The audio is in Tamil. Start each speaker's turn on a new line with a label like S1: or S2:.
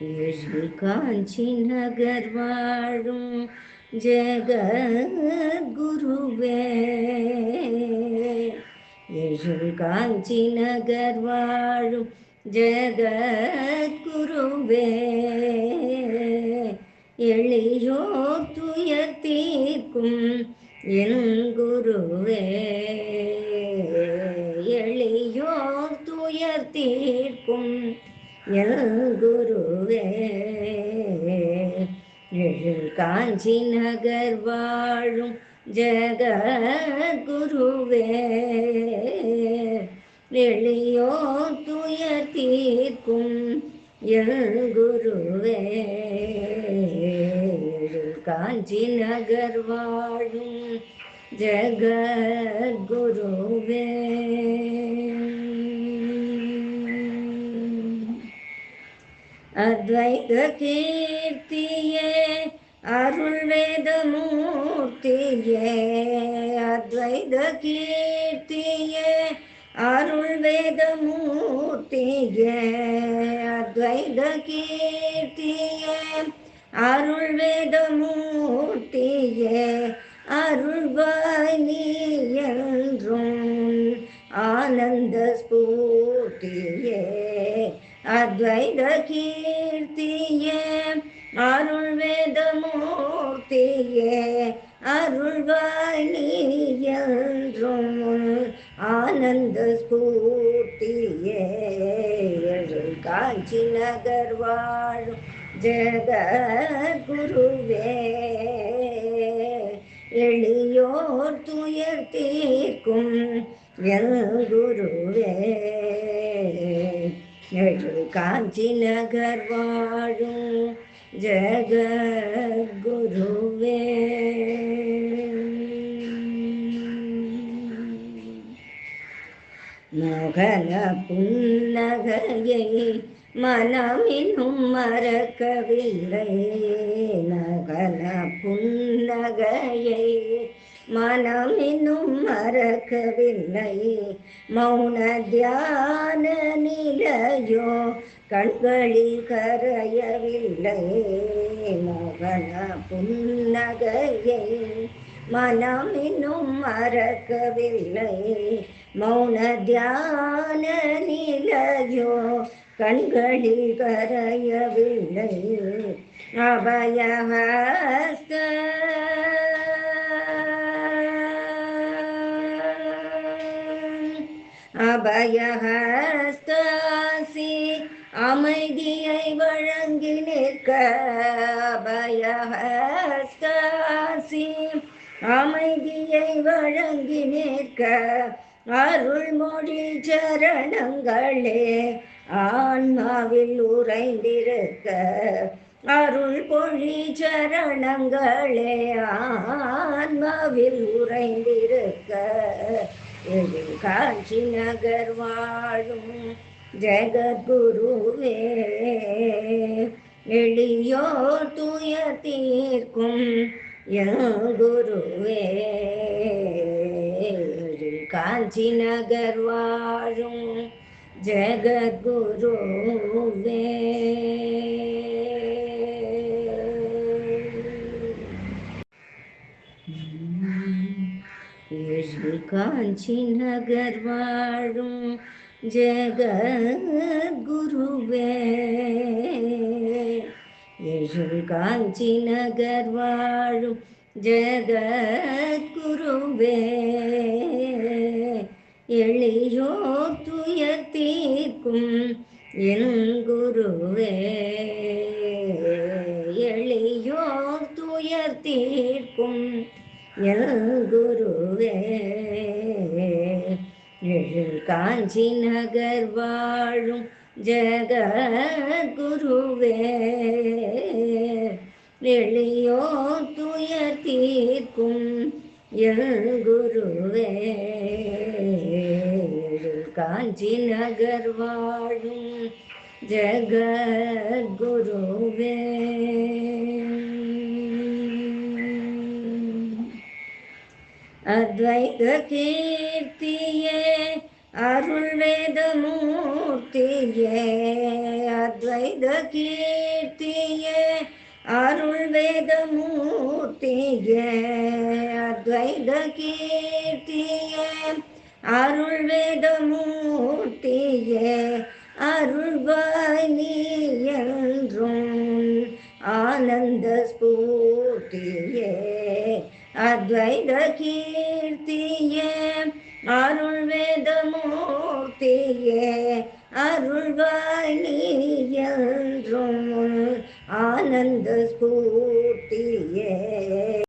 S1: ஏழு காஞ்சி நகர் வாழும் ஜெகத்குருவே. ஏழு காஞ்சி நகர் வாழும் ஜெகத்குருவே. எளியோ துயர் தீர்க்கும் என் குருவே. என் குருவே எழு காஞ்சி நகர் வாழும் ஜெகத்குருவே எளியோ துயர் தீர்க்கும் என் குருவே காஞ்சி நகர் வாழும் ஜெகத்குருவே அத்வைத கீர்த்தியே அருள் வேத மூர்த்தியே அத்வைத கீர்த்தியே அருள் வேத மூர்த்தியே அத்வைத கீர்த்தியே அருள் வேத மூர்த்தியே அருள்வாய் அத்வைத கீர்த்தியே அருள் வேதமூர்த்தியே மூர்த்தியே ஆனந்த ஸ்பூர்த்தியே காஞ்சி நகர் வாழும் ஜெகத்குருவே எளியோர் துயர் தீர்க்கும் என் குருவே. எழு காஞ்சி நகர் வாழும் ஜெகத்குருவே. மோகன புன்னகையை மனமினும் மறக்கவில்லை. நகன புன்னகையை മനമെന്നും മറക്കവില്ലൈ മൗന ധ്യാന നിലയോ കൺകളിൽ കരയവില്ലേ. മോഹന പുന്നകയെ മനമെന്നും മറക്കവില്ലേ മൗന ധ്യാന നിലയോ കൺകളിൽ കരയവില്ലേ. അഭയഹസ് அபயஹஸ்தாசி அமைதியை வழங்கி நிற்க அபயஹஸ்தாசி அமைதியை வழங்கி நிற்க அருள்மொழி சரணங்களே ஆன்மாவில் உறைந்திருக்க அருள் பொழி சரணங்களே ஆன்மாவில் உறைந்திருக்க எழில் காஞ்சி நகர் வாழும் ஜெகத்குருவே. எளியோ துய தீர்க்கும் குருவே. காஞ்சி நகர் வாழும் ஜெகத்குருவே. காஞ்சி நகர் வாழும் ஜெகத்குருவே ஏழு காஞ்சி நகர் வாழும் ஜெகத்குருவே எளியோ துயர் தீர்க்கும் என் குருவே எளியோ துயர் தீர்க்கும் குருவே எழு காஞ்சி நகர் வாழும் ஜெகத்குருவே எளியோ துயர் தீர்க்கும் என் குருவே காஞ்சி நகர் வாழும் ஜெகத்குருவே அத்வைத கீர்த்தியே அருள் வேத மூர்த்தியே அத்வைத கீர்த்தியே அருள் வேத மூர்த்தியே அத்வைத கீர்த்தியே அருள் வேத மூர்த்தியே அருள்வாய் நீ என்றும் ஆனந்த ஸ்பூர்த்தியே அத்வைத கீர்த்தியே அருள் அருள்வா